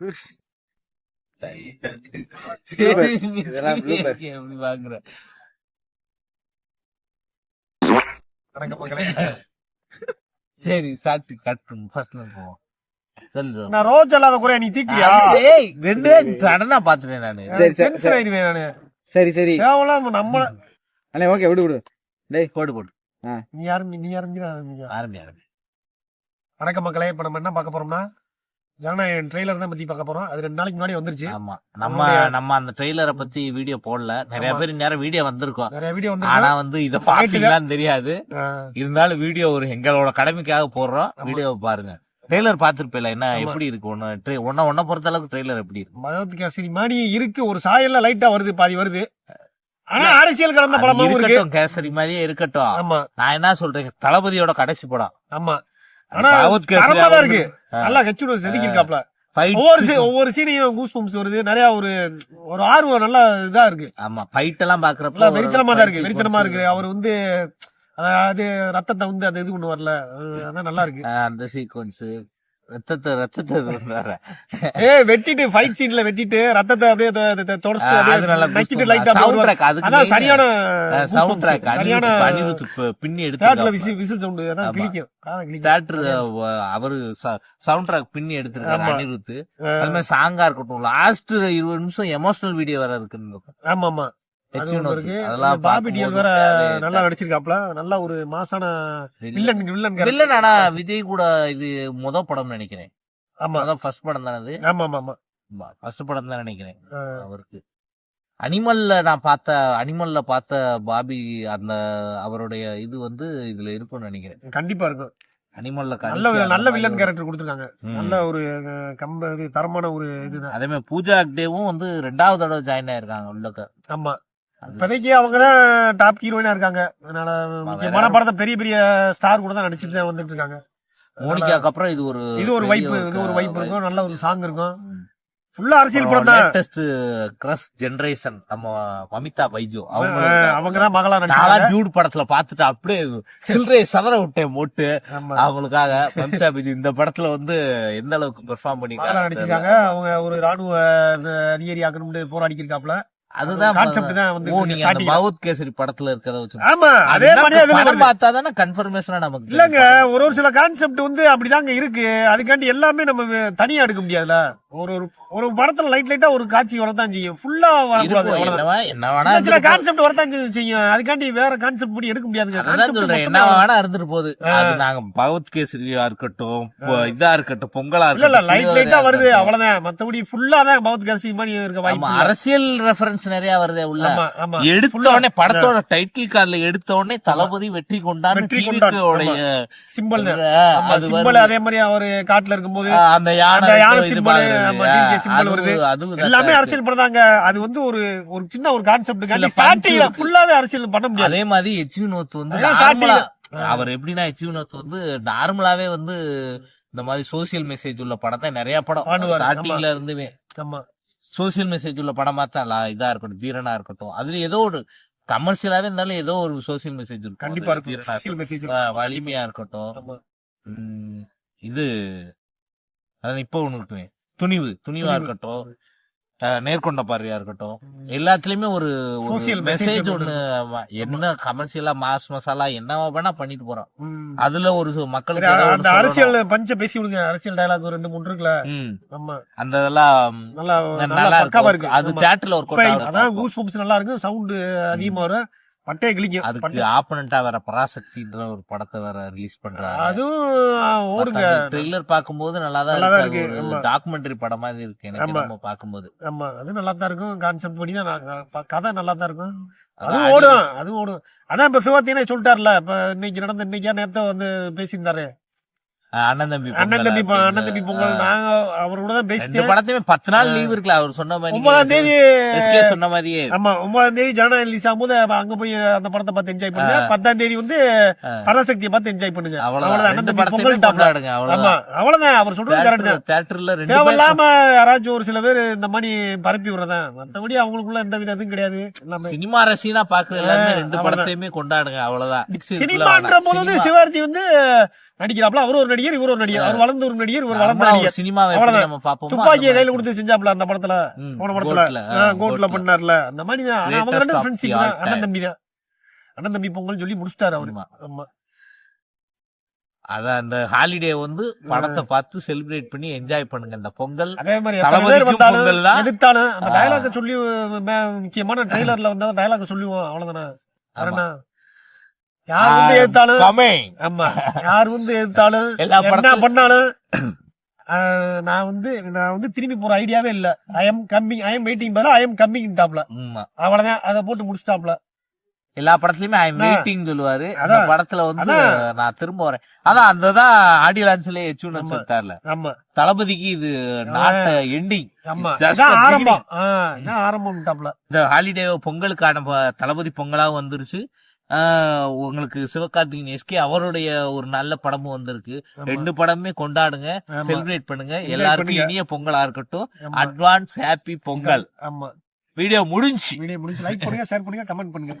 சரி சாப்பிட்டு கட் பண்ணு ஃபர்ஸ்ட்ல போவோம். நான் ரோஜ் அல்லாத குறையா நீ தீக்கிறியா? ரெண்டு சடனா பாத்துட்டேன் நானு. சரி, சரி, நம்ம அண்ணே ஓகே விடு விடு. டேய் போடு போடு. நீ யாரும் நீ ஆரம்பி நான் ஆரம்பிக்கிறேன். ஆரம்பி ஆரம்பி. வணக்கம் மக்களே இப்ப நம்ம என்ன பார்க்க போறோம்னா ஜனநாயகன் ட்ரெய்லர் தான் பத்தி பார்க்க போறோம். அது ரெண்டு நாளைக்கு முன்னாடி வந்துருச்சு. ஆமா. நம்ம நம்ம அந்த ட்ரெய்லரை பத்தி வீடியோ போடல. நிறைய. பேர் நேரம் வீடியோ வந்திருக்கோம். நிறைய வீடியோ ஆனா வந்து வந்து இத பாத்தீங்களான்னு தெரியாது. இருந்தாலும் வீடியோ ஒரு எங்களோட கடமைக்காக போடுறோம். வீடியோவை பாருங்க. ட்ரெய்லர் பாத்துருப்பேல என்ன. எப்படி இருக்கு ஒன்னு ஒன்ன ஒன்ன பொறுத்த அளவுக்கு ட்ரெய்லர் எப்படி இருக்கு? பகவத் கேசரி மாதிரி இருக்கு. ஒரு சாயல்ல லைட்டா வருது பாதி வருது. ஆனா அரசியல் கலந்த இருக்கு. இருக்கட்டும் கேசரி மாதிரியே இருக்கட்டும். ஆமா. நான் என்ன சொல்றேன்? தளபதியோட கடைசி படம். ஆமா. ஆனா தரமா இருக்கு. நல்லா கச்சுடு செதுக்கி இருக்காப்ல ஒவ்வொரு ஒவ்வொரு சீனையும் கூஸ் பம்ப்ஸ் வருது. நிறைய ஒரு ஒரு ஆர்வம் நல்லா இதா இருக்கு. ஆமா ஃபைட் எல்லாம் பாக்குறப்ப வெறித்தனமா தான் இருக்கு. வெறித்தனமா இருக்கு. அவர் வந்து அதாவது ரத்தத்தை வந்து அந்த இது கொண்டு வரல அதான் நல்லா இருக்கு. அந்த சீக்வன்ஸ் ரத்தத்தை ரத்தத்தை. ஏ வெட்டிட்டு ஃபைட் சீன்ல வெட்டிட்டு ரத்தத்தை அப்படியே தொடச்சிட்டு அது நல்லா நக்கிட்டு லைட்டா சவுண்ட் ட்ராக் அதுக்கு அதான் சரியான சவுண்ட். ட்ராக் சரியான அனிருத் பின்னி எடுத்து விசில் விசில் சவுண்ட் அதான். கிளிக்கும். தேட்டர் அவரு சவுண்ட் ட்ராக் பின்னி எடுத்திருக்காரு. அனிருத் அது மாதிரி சாங்கா இருக்கட்டும் லாஸ்ட் இருபது நிமிஷம் எமோஷனல் வீடியோ வேற இருக்கு ஆமா ஆமா நல்லா நடிச்சிருக்காப்ல. நல்ல ஒரு மாசான வில்லன் வில்லன் character. வில்லன் ஆனா விஜய் கூட இது முத படம் நினைக்கிறேன். ஆமா. அதான் ஃபர்ஸ்ட் படம் தானே அது? ஆமா ஆமா ஆமா ஃபர்ஸ்ட் படம் தான் நினைக்கிறேன். அவருக்கு. அனிமல்ல நான் பார்த்த அனிமல்ல பார்த்த பாபி அந்த அவருடைய இது வந்து இதுல இருக்கும்னு நினைக்கிறேன். கண்டிப்பா இருக்கும். அனிமல்ல நல்ல நல்ல வில்லன் கேரக்டர் கொடுத்துருக்காங்க. நல்ல ஒரு கம்ப இது தரமான ஒரு இதுதான் அதே மாதிரி பூஜா அக்டேவும் வந்து ரெண்டாவது தடவை ஜாயின் ஆயிருக்காங்க உள்ளக்க. ஆமா. இப்போதைக்கு அவங்க தான் டாப் ஹீரோயினா இருக்காங்க. அதனால முக்கியமான படத்தை பெரிய பெரிய ஸ்டார் கூட தான் நடிச்சுட்டு தான் வந்துட்டு இருக்காங்க. மோனிகாக்கு அப்புறம் இது ஒரு இது ஒரு வைப்பு இது ஒரு வைப்பு இருக்கும். நல்ல ஒரு சாங் இருக்கும். ஃபுல்லா அரசியல் படம் தான். லேட்டஸ்ட் கிரஸ் ஜெனரேஷன் நம்ம மமிதா பைஜு. அவங்க அவங்க தான் மகளா நடிச்சாங்க டியூட் படத்துல பாத்துட்டு அப்படியே சில்லறையை சதற விட்டேன் ஆமா. அவங்களுக்காக மமிதா பைஜு இந்த படத்துல வந்து எந்த அளவுக்கு பெர்ஃபார்ம் பண்ணிருக்காங்க? நடிச்சிருக்காங்க. அவங்க ஒரு ராணுவ அதிகாரி ஆக்கணும்னு போராடிக்கிருக்காப்ல அதுதான் கான்செப்ட் தான் வந்து ஓ நீங்க அந்த ஸ்டார்டிங் பகவத் கேசரி படத்துல இருக்கிறத வச்சு ஆமா அதே மாதிரி படம். பார்த்தா தானே கன்ஃபர்மேஷனா நமக்கு இல்லங்க ஒரு ஒரு சில கான்செப்ட் வந்து அப்படிதாங்க இருக்கு. அதுக்காண்டி எல்லாமே நம்ம தனியா எடுக்க முடியாதுல. ஒரு ஒரு ஒரு படத்துல லைட் லைட்டா ஒரு காட்சி வரத்தான் செய்யும். ஃபுல்லா வரக்கூடாது இருந்துட்டு கான்செப்ட் வரத்தான் செய்~ செய்யும். அதுக்காண்டி வேற கான்செப்ட் படி எடுக்க சொல்றேன். என்ன வேணா இருந்துட்டு போகுது? அது நாங்க பகவத் கேசரியா இருக்கட்டும் இதா இருக்கட்டும் பொங்கலா இல்ல இல்ல இருக்கட்டும் லைட் லைட்டா வருது. இருக்கட்டும். அவ்வளவுதான். மத்தபடி ஃபுல்லா தான் பௌத் கசி மாதிரி இருக்க வாய்ப்பு. அரசியல் ரெஃபரன்ஸ் நிறைய வருதே உள்ள. எடுத்த உடனே படத்தோட டைட்டில் கார்டுல எடுத்த உடனே தளபதி வெற்றி கொண்டான்னு வெற்றி கொண்டான். சிம்பிள் அது சிம்பிள் மாதிரி அவரு காட்டுல இருக்கும்போது அந்த யானை யானை ஆமா, வருது. எல்லாமே. அரசியல் படம் தாங்க. அது வந்து ஒரு ஒரு சின்ன ஒரு கான்செப்ட் ஸ்டார்டிங்ல ஃபுல்லாவே அரசியல் பண்ண முடியாது. அதே மாதிரி எச் வினோத் வந்து அவர் எப்படின்னா எச் வினோத் வந்து நார்மலாவே வந்து இந்த மாதிரி சோசியல் மெசேஜ் உள்ள படத்தை நிறைய படம். ஸ்டார்டிங்ல இருந்துமே. சோசியல் மெசேஜ் உள்ள படமா தான் இதா இருக்கட்டும் தீரனா இருக்கட்டும். அதுல ஏதோ ஒரு கமர்ஷியலாவே இருந்தாலும் ஏதோ ஒரு சோசியல் மெசேஜ் இருக்கும். கண்டிப்பா இருக்கும். வலிமையா இருக்கட்டும். இது அதான் இப்ப ஒண்ணு இருக்குமே. துணிவு துணிவா. இருக்கட்டும் நேர்கொண்ட பார்வையா இருக்கட்டும் எல்லாத்துலயுமே ஒரு மெசேஜ் ஒண்ணு என்ன கமர்ஷியலா மாஸ் மசாலா என்ன வேணா பண்ணிட்டு போறோம். அதுல ஒரு மக்களுக்கு அந்த. அரசியல் பஞ்ச பேசி விடுங்க. அரசியல் டயலாக் ரெண்டு மூணு இருக்குல்ல? ஆமா. அந்த இதெல்லாம் நல்லா நல்லா இருக்கு. அது. தியேட்டர்ல ஒரு அதான் கூஸ் பம்ப்ஸ் நல்லா இருக்கு. சவுண்ட் அதிகமா வரும். பட்டைய கிளிக்கும் அதுக்கு ஆப்பனண்டா வேற பராசக்தின்ற ஒரு படத்தை வேற ரிலீஸ் பண்றாங்க. அதுவும் ஓடுங்க. ட்ரெய்லர் பாக்கும்போது நல்லா தான் நல்லாதான் இருக்கு. ஒரு டாக்குமெண்டரி படம் மாதிரி இருக்கு. எனக்கு. நம்ம பாக்கும்போது ஆமா. அது நல்லா தான் இருக்கும். கான்செப்ட் படி தான் கதை நல்லா தான் இருக்கும் அதுவும் ஓடும். அதுவும் ஓடும். அதான் இப்ப சிவத்தினே சொல்லிட்டார்ல. இப்ப இன்னைக்கு நடந்த இன்னைக்கா நேத்த வந்து பேசியிருந்தாரு. அண்ணன் தம்பி அண்ணன் தம்பி. அண்ணன் பொங்கல். நாங்க அவரோட தான் படத்தையுமே பத்து நாள் லீவ் இருக்குல்ல அவர் சொன்ன மாதிரி ஒன்பதாம் தேதி சொன்ன மாதிரியே. ஆமா ஒன்பதாம் தேதி ஜனநாயகம் ரிலீஸ் ஆகும்போது அங்க போய் அந்த படத்தை பார்த்து என்ஜாய் பண்ணுங்க. பத்தாம் தேதி வந்து பராசக்தியை பார்த்து என்ஜாய் பண்ணுங்க. அவ்வளவுதான். அண்ணன் தம்பி பொங்கல் டாப்ல கொண்டாடுங்க ஆமா அவ்வளவுதான். அவ்வளவுதான் அவர் சொல்றது கரெக்ட் தான். தியேட்டர்ல ரெண்டு பேர் தேவையில்லாம யாராச்சும் ஒரு சில பேர் இந்த மாதிரி பரப்பி விடுறதான். மத்தபடி அவங்களுக்குள்ள எந்த வித இதுவும் கிடையாது. சினிமா ரசிகனா பாக்குற எல்லாருமே ரெண்டு. படத்தையுமே கொண்டாடுங்க அவ்வளவுதான். சினிமான்ற போது சிவாஜி வந்து நடிக்கிறாப்ல அவரும் ஒரு நடிகர். நடிகர் இவர் ஒரு நடிகர். அவர் வளர்ந்த ஒரு நடிகர் இவர் வளர்ந்த நடிகர். அவ்வளவுதான். நம்ம பாப்போமோ துப்பாக்கியை கையில கொடுத்து செஞ்சாப்ல அந்த படத்துல. போன படத்துல. கோட்ல. பண்ணார்ல. அந்த மாதிரி தான். அவங்க ரெண்டு ஃப்ரெண்ட்ஷிப் தான். அண்ணன். தம்பி தான். அண்ணன் தம்பி பொங்கல் சொல்லி முடிச்சிட்டாரு அவரு. ஆமா. அத அந்த ஹாலிடே வந்து படத்தை பார்த்து செலிப்ரேட் பண்ணி என்ஜாய் பண்ணுங்க. இந்த பொங்கல் அதே மாதிரி பொங்கல் தான். எதிர்த்தாலும் அந்த. டயலாக சொல்லி முக்கியமான ட்ரெய்லர்ல வந்தா டயலாக சொல்லுவோம். அவ்வளவுதானே? யார் வந்து எதிர்த்தாலும் Coming. ஆமா. யார் வந்து எதிர்த்தாலும் என்ன பண்ணாலும்? நான் வந்து நான் வந்து திரும்பி போற ஐடியாவே இல்ல. I am coming I am waiting பதிலா ஐ எம் கம்மிங் டாப்ல. அவ்வளவுதான். அதை போட்டு முடிச்சிட்டாப்ல. எல்லா படத்துலயுமே ஐ வெயிட்டிங் சொல்லுவாரு. அந்த. படத்துல வந்து. நான் திரும்ப வரேன். அதான் அந்த தான் ஆடியோ லான்ச்ல எச்சுன்னு. சொல்லிட்டார்ல ஆமா. தளபதிக்கு இது நாட் எண்டிங் ஆரம்பம். ஆரம்பம் இந்த ஹாலிடே பொங்கலுக்கான தளபதி பொங்கலாவும் வந்துருச்சு. உங்களுக்கு சிவகார்த்திகேயன் எஸ்கே அவருடைய ஒரு நல்ல படமும் வந்திருக்கு. ரெண்டு படமே கொண்டாடுங்க. செலிப்ரேட் பண்ணுங்க எல்லாருக்கும். இனிய பொங்கலா இருக்கட்டும். அட்வான்ஸ் ஹாப்பி பொங்கல் ஆமா வீடியோ முடிஞ்சு வீடியோ முடிச்சு லைக் பண்ணுங்க ஷேர் பண்ணுங்க கமெண்ட் பண்ணுங்க